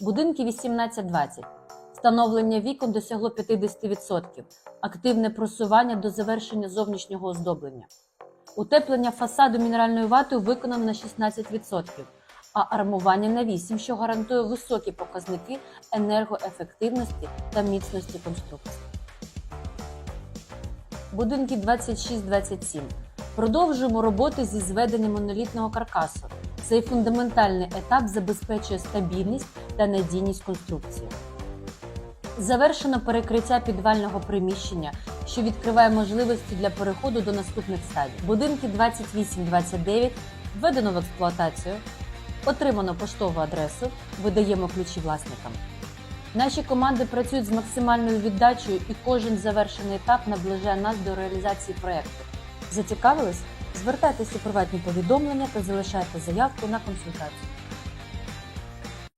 Будинки 18-20. Встановлення вікон досягло 50%. Активне просування до завершення зовнішнього оздоблення. Утеплення фасаду мінеральною ватою виконано на 16%, а армування на 8%, що гарантує високі показники енергоефективності та міцності конструкції. Будинки 26-27. Продовжуємо роботи зі зведення монолітного каркасу. Цей фундаментальний етап забезпечує стабільність та надійність конструкції. Завершено перекриття підвального приміщення, що відкриває можливості для переходу до наступних стадій. Будинки 28-29 введено в експлуатацію, отримано поштову адресу, видаємо ключі власникам. Наші команди працюють з максимальною віддачею, і кожен завершений етап наближає нас до реалізації проєкту. Зацікавились? Звертайтеся у приватні повідомлення та залишайте заявку на консультацію.